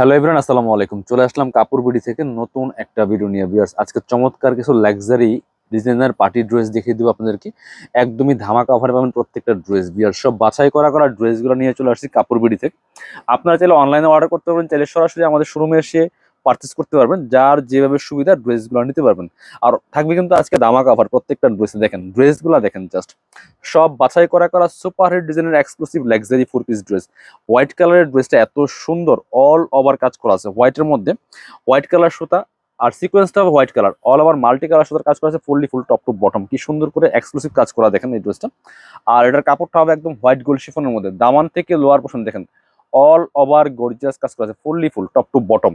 Hello everyone আসসালামু আলাইকুম। চলে আসলাম কাপড় বিডি থেকে নতুন একটা ভিডিও নিয়ে বিয়ার্স আজকে চমৎকার কিছু লাক্সারি ডিজাইনার পার্টি ড্রেস দেখিয়ে দেবো আপনাদেরকে। একদমই ধামাকা অফারে পাবেন প্রত্যেকটা ড্রেস বিয়ার সব বাছাই করা করা ড্রেসগুলো নিয়ে চলে আসছি কাপড় বিডি থেকে। আপনারা চাইলে অনলাইনে অর্ডার করতে পারবেন চাইলে সরাসরি আমাদের শোরুমে এসে পারচেস করতে পারবেন, যার যেভাবে সুবিধা ড্রেসগুলো নিতে পারবেন। আর থাকবে কিন্তু আজকে ধামাকা অফার প্রত্যেকটা ড্রেসে দেখেন, ড্রেসগুলো দেখেন জাস্ট সব বাছাই করা করা সুপার হিট ডিজাইনের exclusive luxury four piece dress white কালারের ড্রেসটা এত সুন্দর অল ওভার কাজ করা আছে। হোয়াইটের মধ্যে হোয়াইট কালার সুতা আর সিকোয়েন্সটা হবে white colour all over multi colour সুতার কাজ করা আছে fully full top to bottom কি সুন্দর করে এক্সক্লুসিভ কাজ করা দেখেন এই ড্রেসটা আর এটার কাপড়টা হবে একদম হোয়াইট গোল্ড শিফনের মধ্যে। দামান থেকে লোয়ার পোর্শন দেখেন অল ওভার গর্জিয়াস কাজ করা আছে fully full top to bottom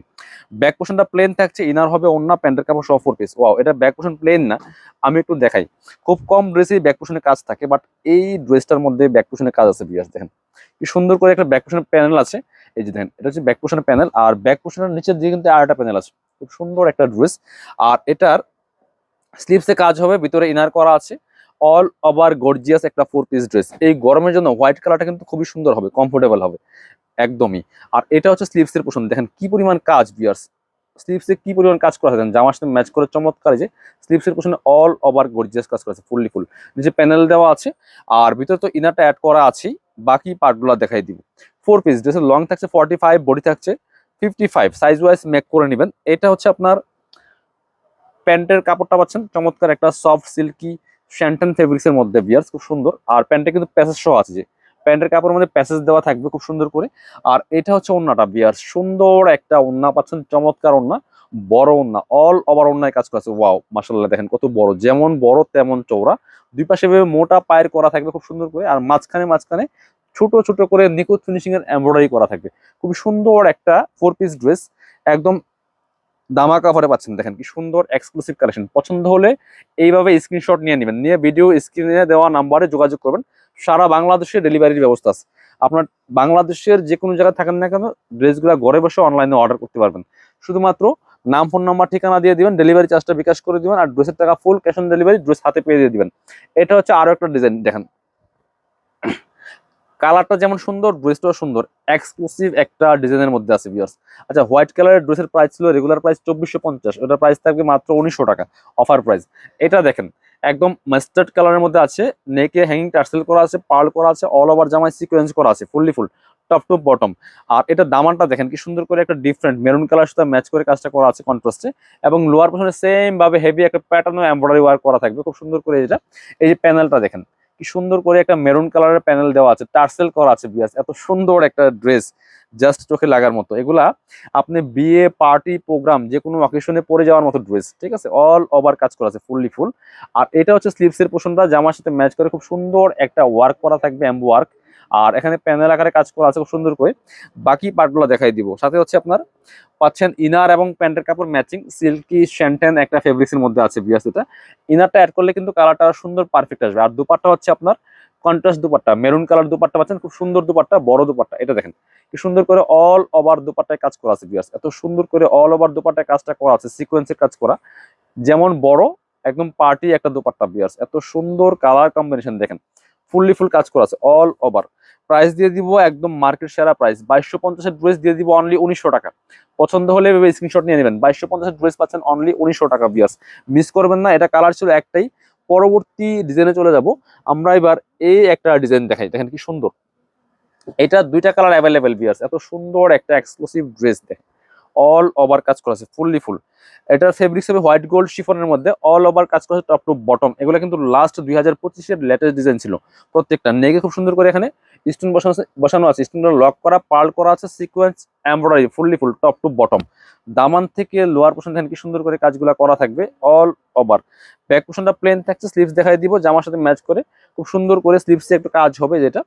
back পোর্শনটা প্লেন থাকছে ইনার হবে অন্য প্যান্টের কাপড় সহ ফোর পিস ওয়াও এটা ব্যাক পোর্শন প্লেন না, আমি একটু দেখাই। খুব কম ড্রেসেই ব্যাক পোর্শনে কাজ থাকে বাট এই ড্রেসটার মধ্যে ব্যাক পোর্শনে কাজ আছে বিয়াস দেখেন। কি সুন্দর করে একটা ব্যাক পোর্শনের প্যানেল আছে, এই যে দেখেন, এটা হচ্ছে ব্যাক পোর্শনের প্যানেল আর ব্যাক পোর্শনের নিচের দিকে কিন্তু আরেকটা প্যানেল আছে। খুব সুন্দর একটা ড্রেস আর এটার স্লিভসে কাজ হবে, ভিতরে ইনার করা আছে অল ওভার গর্জিয়াস একটা ফোর পিস ড্রেস এই গরমের জন্য হোয়াইট কালারটা কিন্তু খুবই সুন্দর হবে কমফোর্টেবল হবে। একদমই। আর এটা হচ্ছে স্লিভসের পোষণ দেখেন কি পরিমাণ কাজ বিয়ার্স স্লিভসে কি পরিমাণ কাজ করা দেখেন, জামার সাথে ম্যাচ করে চমৎকার যে স্লিভসের পোষণে অল ওভার গর্জিয়াস কাজ করা আছে ফুললি ফুল নিচে প্যানেল দেওয়া আছে, আর ভিতরে তো ইনারটা অ্যাড করা আছেই। বাকি পার্টগুলো দেখাই দিব। ফোর পিস ড্রেসের লং থাকছে ফর্টি ফাইভ বডি থাকছে fifty five size wise make করে নেবেন। এটা হচ্ছে আপনার প্যান্টের কাপড়টা পাচ্ছেন, চমৎকার একটা সফট সিল্কি শ্যান্টন ফেব্রিক্সের মধ্যে বিয়ার্স খুব সুন্দর। আর প্যান্টে কিন্তু প্যাসেজ সহ আছে যে। প্যান্টের কাপড়ের মধ্যে প্যাসেজ দেওয়া থাকবে খুব সুন্দর করে। আর এটা হচ্ছে ওন্নাটা, বিয়ার। সুন্দর একটা ওন্না পাচ্ছেন, চমৎকার ওন্না, বড় ওন্না অল ওভার ওন্নায় কাজ করেছে ওয়াও মাসাল্লাহ দেখেন কত বড়। যেমন বড়, তেমন চৌড়া দুই পাশে ভেবে মোটা পায়ের করা থাকবে খুব সুন্দর করে। আর মাঝখানে মাঝখানে ছোট ছোট করে নিখুঁত ফিনিশিং এর এমব্রয়ডারি করা থাকবে। খুবই সুন্দর একটা ফোর পিস ড্রেস একদম দামা কাভারে পাচ্ছেন। দেখেন কি সুন্দর এক্সক্লুসিভ কালেকশন পছন্দ হলে এইভাবে স্ক্রিনশট নিয়ে নেবেন। নিয়ে ভিডিও স্ক্রিনে দেওয়া নাম্বারে যোগাযোগ করবেন। সারা বাংলাদেশে ডেলিভারির ব্যবস্থা আছে। আপনার বাংলাদেশের যে কোনো জায়গায় থাকেন না কেন ড্রেসগুলো ঘরে বসে অনলাইনে অর্ডার করতে পারবেন। শুধুমাত্র নাম ফোন নাম্বার ঠিকানা দিয়ে দিবেন ডেলিভারি চার্জটা বিকাশ করে দিবেন আর ড্রেসের টাকা full cash on delivery dress হাতে পেয়ে দিয়ে দিবেন। এটা হচ্ছে আরও একটা ডিজাইন দেখেন। কালারটা যেমন সুন্দর, ড্রেসটাও সুন্দর। এক্সক্লুসিভ একটা ডিজাইনের মধ্যে আছে বিয়ার্স আচ্ছা হোয়াইট কালারের ড্রেসের প্রাইস ছিল রেগুলার প্রাইস চব্বিশশো পঞ্চাশ। ওটার প্রাইস থাকবে মাত্র উনিশশো টাকা অফার প্রাইস এটা দেখেন, একদম মাস্টার্ড কালারের মধ্যে আছে নেকে হ্যাঙ্গিং টার্সেল করা আছে পার্ল করা আছে অল ওভার জামায় সিকোয়েন্স করা আছে fully full top to bottom আর এটা দামানটা দেখেন, কি সুন্দর করে একটা ডিফারেন্ট মেরুন কালার সাথে ম্যাচ করে কাজটা করা আছে কন্ট্রাস্টে এবং লোয়ার সেম ভাবে হেভি একটা প্যাটার্ন এমব্রয়ডারি ওয়ার্ক করা থাকবে, খুব সুন্দর করে এটা। এই যে প্যানেলটা দেখেন কি সুন্দর করে একটা মেরুন কালারের প্যানেল দেওয়া আছে, টার্সেল করা আছে বিয়াস এত সুন্দর একটা ড্রেস জাস্ট চোখে লাগার মতো। এগুলা আপনি বিয়ে পার্টি প্রোগ্রাম যে কোনো অকেশনে পরে যাওয়ার মতো ড্রেস ঠিক আছে? অল ওভার কাজ করা আছে ফুললি ফুল আর এটা হচ্ছে স্লিভসের পোষণটা জামার সাথে ম্যাচ করে খুব সুন্দর একটা ওয়ার্ক করা থাকবে অ্যাম্বো ওয়ার্ক আর এখানে প্যানেল আকারে কাজ করা আছে খুব সুন্দর করে। বাকি পার্টগুলো দেখাই দিব। সাথে হচ্ছে আপনার পাচ্ছেন ইনার এবং প্যান্টের কাপড় ম্যাচিং, সিল্কি শ্যান্টেন একটা ফেব্রিক্সের মধ্যে আছে বিয়াস এটা। ইনারটা অ্যাড করলে কিন্তু কালারটা সুন্দর পারফেক্ট আসবে। আর দুপাট্টা হচ্ছে আপনার contrast dupatta maroon colour dupatta পাচ্ছেন, খুব সুন্দর দুপাট্টা, বড় দুপাট্টা, এটা দেখেন। কি সুন্দর করে অল ওভার দুপাট্টায় কাজ করা আছে বিয়াস এত সুন্দর করে অল ওভার দুপাট্টায় কাজটা করা আছে সিকোয়েন্সের কাজ করা। যেমন বড়, একদম পার্টি একটা দুপাট্টা বিয়াস এত সুন্দর কালার কম্বিনেশন দেখেন। ফুললি ফুল কাজ করা আছে অল ওভার প্রাইস দিয়ে দিব একদম মার্কেট সেরা প্রাইস বাইশশো পঞ্চাশের ড্রেস দিয়ে দিব অনলি উনিশশো টাকা। পছন্দ হলে এভাবে স্ক্রিনশট নিয়ে নেবেন, বাইশশো পঞ্চাশের ড্রেস পাচ্ছেন অনলি উনিশশো টাকা বিয়াস মিস করবেন না, এটা কালার ছিল একটাই। পরবর্তী ডিজাইনে চলে যাব, আমরা এবার এই একটা ডিজাইন দেখাই, দেখেন কি সুন্দর। এটা দুইটা কালার অ্যাভেলেবেল বিয়ার্স এত সুন্দর একটা এক্সক্লুসিভ ড্রেস দেখ অল ওভার কাজ করা আছে ফুললি ফুল এটার ফেব্রিক্স হবে হোয়াইট গোল্ড শিফনের মধ্যে অল ওভার কাজ করা আছে টপ টু বটম এগুলো কিন্তু লাস্ট দুই হাজার পঁচিশের লেটেস্ট ডিজাইন ছিল। প্রত্যেকটা নেগে খুব সুন্দর করে এখানে স্টোন বসানো বসানো আছে। স্টোন লক করা পার্ল করা আছে sequence embroidery fully full top to bottom দামান থেকে লোয়ার দেখেন কি সুন্দর করে কাজগুলো করা থাকবে অল ওভার ব্যাক পোর্শনটা প্লেন থাকছে স্লিভস দেখাই দিব, জামার সাথে ম্যাচ করে খুব সুন্দর করে স্লিভসে একটু কাজ হবে যেটা।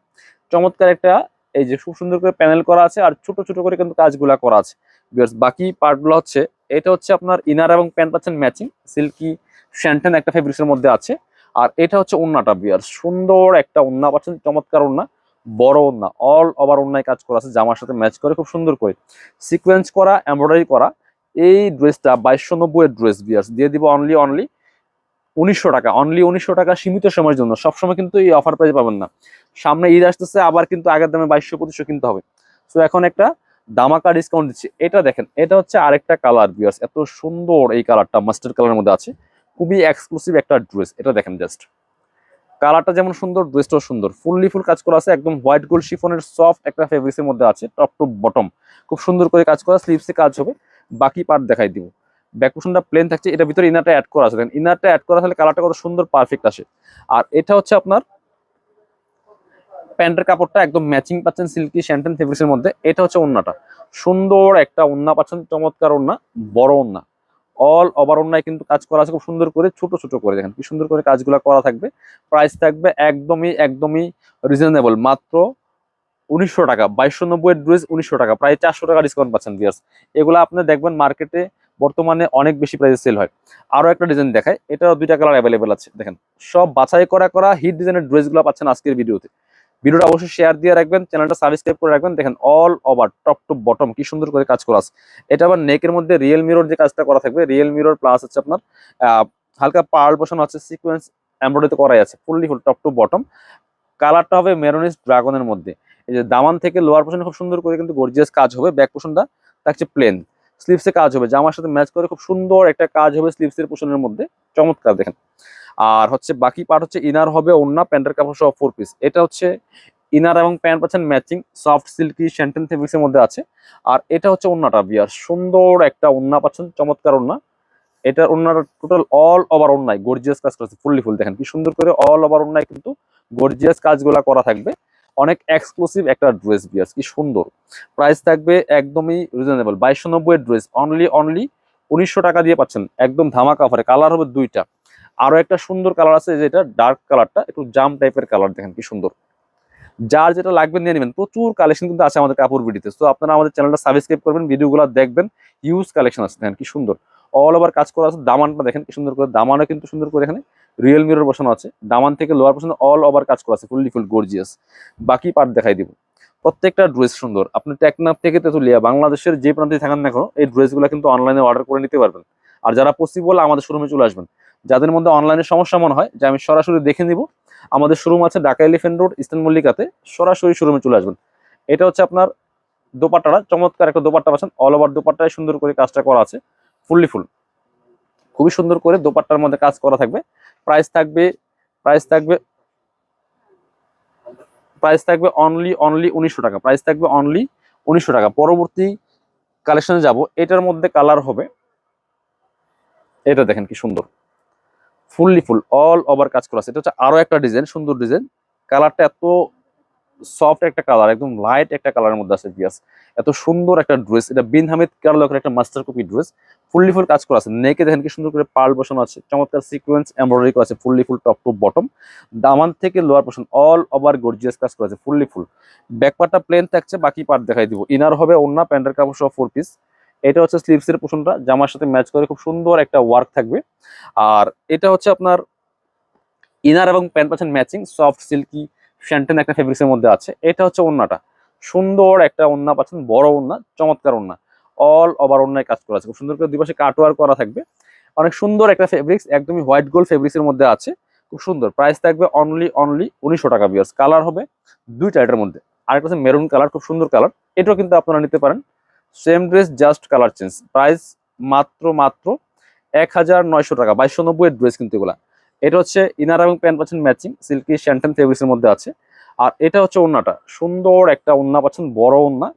চমৎকার একটা, এই যে খুব সুন্দর করে প্যানেল করা আছে, আর ছোট ছোট করে কিন্তু কাজগুলা করা আছে। Viewers, বাকি পার্টগুলো হচ্ছে এটা হচ্ছে আপনার ইনার এবং প্যান্ট পাচ্ছেন ম্যাচিং সিল্কি শ্যান্টেন একটা ফেব্রিক্সের মধ্যে আছে আর এটা হচ্ছে ওন্নাটা বিয়ার। সুন্দর একটা ওন্না পাচ্ছেন চমৎকার ওন্না বড় ওন্না অল ওভার ওন্নায় কাজ করা আছে জামার সাথে ম্যাচ করে খুব সুন্দর করে। সিকোয়েন্স করা এমব্রয়ডারি করা এই ড্রেসটা বাইশশো নব্বই ড্রেস বিয়ার্স দিয়ে দিব অনলি অনলি উনিশশো টাকা অনলি উনিশশো টাকা সীমিত সময়ের জন্য সবসময় কিন্তু এই অফার প্রাইস পাবেন না। সামনে ঈদ আসতেছে আবার কিন্তু আগের দামে বাইশশো পঁচিশশো কিনতে হবে। সো এখন একটা দামাকা ডিসকাউন্ট দিচ্ছি। এটা দেখেন, এটা হচ্ছে আরেকটা কালার বিয়ার্স এত সুন্দর এই কালারটা মাস্টার্ড কালারের মধ্যে আছে। খুবই এক্সক্লুসিভ একটা ড্রেস এটা দেখেন জাস্ট কালারটা যেমন সুন্দর ড্রেসটাও সুন্দর। ফুললি ফুল কাজ করা আছে, একদম হোয়াইট গোল্ড শিফনের সফট একটা ফেব্রিক্সের মধ্যে আছে টপ টু বটম খুব সুন্দর করে কাজ করা স্লিভসে কাজ হবে। বাকি পার্ট দেখাই দিব। ব্যাক পোর্শনটা প্লেন থাকছে এটা ভিতরে ইনারটা অ্যাড করা আছে। দেখেন ইনারটা অ্যাড করা তাহলে কালারটা কত সুন্দর পারফেক্ট আসে। আর এটা হচ্ছে আপনার প্যান্টের কাপড়টা একদম ম্যাচিং পাচ্ছেন সিল্কি শ্যান্টেন ফেব্রিক্সের মধ্যে। এটা হচ্ছে ওন্নাটা। সুন্দর একটা ওন্না পাচ্ছেন, চমৎকার ওন্না, বড় ওন্না। অল ওভার ওন্নায় কিন্তু কাজ করা আছে, খুব সুন্দর করে, ছোট ছোট করে দেখেন, কি সুন্দর করে কাজগুলো করা থাকবে। প্রাইস থাকবে একদমই একদমই রিজনেবল মাত্র উনিশশো টাকা, বাইশশো নব্বই ড্রেস উনিশশো টাকা, প্রায় চারশো টাকা ডিসকাউন্ট পাচ্ছেন বিয়ার্স এগুলো আপনি দেখবেন মার্কেটে বর্তমানে অনেক বেশি প্রাইসে সেল হয়। আরও একটা ডিজাইন দেখায় এটাও দুইটা কালার অ্যাভেলেবেল আছে, দেখেন। সব বাছাই করা করা হিট ডিজাইনের ড্রেসগুলো পাচ্ছেন আজকের ভিডিওতে ভিডিওটা অবশ্যই শেয়ার দিয়ে রাখবেন চ্যানেলটা সাবস্ক্রাইব করে রাখবেন। দেখেন all over top to bottom কি সুন্দর করে কাজ করা আছে। এটা আবার নেকের মধ্যে রিয়েল মিরর যে কাজটা করা থাকবে রিয়েল মিরর প্লাস হচ্ছে আপনার হালকা পার্ল বসানো আছে সিকোয়েন্স এমব্রয়ডারি করাই আছে fully full top to bottom কালারটা হবে মেরোনিস ড্রাগনের মধ্যে। এই যে দামান থেকে লোয়ার পোর্শন খুব সুন্দর করে কিন্তু গর্জিয়াস কাজ হবে ব্যাক পোর্শনটা থাকছে প্লেন স্লিভসে কাজ হবে, জামার সাথে ম্যাচ করে খুব সুন্দর একটা কাজ হবে স্লিভসের পোর্শনের মধ্যে। চমৎকার, দেখেন। আর হচ্ছে বাকি পার্ট হচ্ছে ইনার হবে ওন্না প্যান্টের কাপড় সহ ফোর পিস এটা হচ্ছে ইনার এবং প্যান্ট পাচ্ছেন ম্যাচিং সফট সিল্কি শ্যান্টেন ফেব্রিক্সের মধ্যে আছে। আর এটা হচ্ছে ওন্নাটা বিয়ার। সুন্দর একটা ওন্না পাচ্ছেন, চমৎকার ওন্না এটার ওন্নাটা টোটাল অল ওভার ওন্নায় গর্জিয়াস কাজ করেছে ফুললি ফুল দেখেন কি সুন্দর করে অল ওভার ওন্নায় কিন্তু গর্জিয়াস কাজগুলা করা থাকবে। অনেক এক্সক্লুসিভ একটা ড্রেস বিয়ার্স কি সুন্দর। প্রাইস থাকবে একদমই রিজনেবল বাইশশো নব্বই ড্রেস অনলি অনলি উনিশশো টাকা দিয়ে পাচ্ছেন। একদম ধামাকা অফারে কালার হবে দুইটা। আরও একটা সুন্দর কালার আছে যেটা ডার্ক কালারটা একটু জাম টাইপের কালার দেখেন কি সুন্দর। যার যেটা লাগবে নিয়ে নেবেন, প্রচুর কালেকশন কিন্তু আছে আমাদের কাপড় বিডিতে তো আপনারা আমাদের চ্যানেলটা সাবস্ক্রাইব করবেন, ভিডিওগুলো দেখবেন ইউজ কালেকশন আছে, দেখেন কি সুন্দর। অল ওভার কাজ করা আছে, দামানটা দেখেন কি সুন্দর করে, দামানও কিন্তু সুন্দর করে এখানে রিয়েল মিরর বসানো আছে। দামান থেকে লোয়ার পর্যন্ত অল ওভার কাজ করা আছে ফুললি ফুল গর্জিয়াস বাকি পার্ট দেখাই দিব। প্রত্যেকটা ড্রেস সুন্দর। আপনি টেকনাফ থেকে তেতুলিয়া, বাংলাদেশের যে প্রান্তে থাকেন না এই ড্রেসগুলো কিন্তু অনলাইনে অর্ডার করে নিতে পারবেন। আর যারা পসিবল আমাদের শোরুমে চলে আসবেন যাদের মধ্যে অনলাইনে সমস্যা মনে হয়, যে আমি সরাসরি দেখে নিব। আমাদের শোরুম আছে ঢাকা এলিফেন্ট রোড ইস্টার্ন মল্লিকাতে সরাসরি শোরুমে চলে আসবেন। এটা হচ্ছে আপনার দোপাট্টাটা, চমৎকার একটা দোপাট্টা পাচ্ছেন। অল ওভার দোপাট্টায় সুন্দর করে কাজটা করা আছে ফুললি ফুল খুবই সুন্দর করে দোপাট্টার মধ্যে কাজ করা থাকবে। প্রাইস থাকবে প্রাইস থাকবে প্রাইস থাকবে অনলি অনলি উনিশশো টাকা। প্রাইস থাকবে অনলি উনিশশো টাকা। পরবর্তী কালেকশনে যাব। এটার মধ্যে কালার হবে, এটা দেখেন কি সুন্দর। ফুললি ফুল অল ওভার কাজ করা আছে। এটা হচ্ছে আরও একটা ডিজাইন সুন্দর ডিজাইন কালারটা এত সফট একটা কালার একদম লাইট একটা কালারের মধ্যে আছে বিয়াস এত সুন্দর একটা ড্রেস এটা বিন হামিদ কার্লকের একটা master copy dress fully full কাজ করা আছে। নেকে দেখেন কি সুন্দর করে পার্ল বসানো আছে। চমৎকার সিকোয়েন্স এমব্রয়ডারি করা আছে fully full top to bottom দামান থেকে lower portion all over gorgeous কাজ করা আছে ফুললি ফুল। ব্যাক পার্টটা প্লেন থাকছে, বাকি পার্ট দেখাই দিব। ইনার হবে অন্য প্যান্টের কাপড় সহ ফোর পিস এটা হচ্ছে স্লিভসের পোর্শনটা জামার সাথে ম্যাচ করে খুব সুন্দর একটা ওয়ার্ক থাকবে। আর এটা হচ্ছে আপনার ইনার এবং প্যান্ট পাচ্ছেন ম্যাচিং সফট সিল্কি শ্যান্টেন একটা ফেব্রিক্সের মধ্যে আছে। এটা হচ্ছে ওন্নাটা। সুন্দর একটা ওন্না পাচ্ছেন, বড় ওন্না, চমৎকার ওন্না। অল ওভার ওন্নায় কাজ করা আছে। খুব সুন্দর করে দুই পাশে কাটওয়ার করা থাকবে। অনেক সুন্দর একটা ফেব্রিক্স একদমই হোয়াইট গোল্ড ফেব্রিক্সের মধ্যে আছে। খুব সুন্দর। প্রাইস থাকবে অনলি অনলি উনিশশো টাকা বিয়ার্স কালার হবে দুই এটার মধ্যে। আরেকটা হচ্ছে মেরুন কালার খুব সুন্দর কালার এটাও কিন্তু আপনারা নিতে পারেন। Same dress just colour change price মাত্র মাত্র এক হাজার নয়শো টাকা, বাইশশো নব্বই ড্রেস কিন্তু এগুলা। এটা হচ্ছে ইনার এবং প্যান্ট পাচ্ছেন ম্যাচিং সিল্কি শ্যান্টেন ফেব্রিক্সের মধ্যে আছে। আর এটা হচ্ছে ওন্নাটা, সুন্দর একটা ওন্না পাচ্ছেন, বড় ওন্না।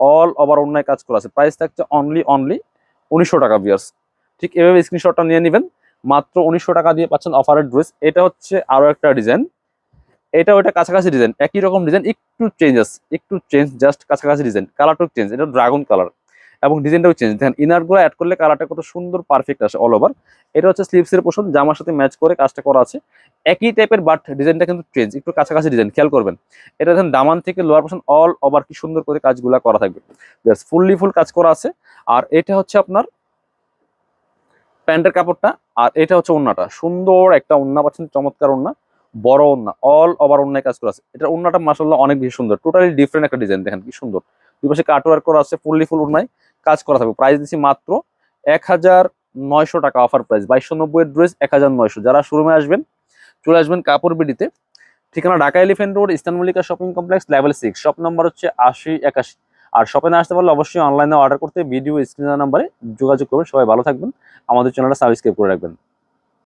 অল ওভার ওন্নায় কাজ করা আছে। প্রাইস থাকছে অনলি অনলি উনিশশো টাকা বিয়ার্স ঠিক এভাবে স্ক্রিনশটটা নিয়ে নেবেন। মাত্র উনিশশো টাকা দিয়ে পাচ্ছেন অফারের ড্রেস এটা হচ্ছে আরও একটা ডিজাইন এটা ওটা কাছাকাছি ডিজাইন একই রকম ডিজাইন একটু চেঞ্জেস একটু চেঞ্জ জাস্ট কাছাকাছি ডিজাইন কালারটাও চেঞ্জ এটা ড্রাগন কালার এবং ডিজাইনটাও চেঞ্জ দেখেন ইনারগুলো অ্যাড করলে কালারটা কত সুন্দর পারফেক্ট আসে অল ওভার এটা হচ্ছে স্লিভসের পোর্শন জামার সাথে ম্যাচ করে কাজটা করা আছে, একই টাইপের বাট ডিজাইনটা কিন্তু চেঞ্জ একটু কাছাকাছি ডিজাইন খেয়াল করবেন, এটা দেখেন দামান থেকে লোয়ার পোর্শন অল ওভার কি সুন্দর করে কাজগুলা করা থাকবে ব্যাস ফুললি ফুল কাজ করা আছে, আর এটা হচ্ছে আপনার প্যান্টের কাপড়টা, আর এটা হচ্ছে ওন্নাটা, সুন্দর একটা ওন্না পাচ্ছেন, চমৎকার ওন্না বড় ওন্না অল ওভার অন্যায় কাজ করা আছে। এটা ওন্নাটা মাসাল্লাহ অনেক বেশি সুন্দর। টোটালি ডিফারেন্ট একটা ডিজাইন দেখেন কি সুন্দর। দুই পাশে কাটওয়ার্ক করা আছে ফুললি ফুল ওন্নায় কাজ করা থাকবে। প্রাইস দিচ্ছি মাত্র এক হাজার নয়শো টাকা অফার প্রাইস বাইশশো নব্বই ড্রেস এক হাজার নয়শো। যারা শোরুমে আসবেন, চলে আসবেন কাপড় বিডিতে। ঠিকানা Dhaka Elephant Road Eastern Mallika shopping complex level six shop number হচ্ছে আশি একাশি। আর শপে না আসতে পারলে অবশ্যই অনলাইনে অর্ডার করতে ভিডিও স্ক্রিনের নাম্বারে যোগাযোগ করবেন। সবাই ভালো থাকবেন। আমাদের চ্যানেলটা সাবস্ক্রাইব করে রাখবেন।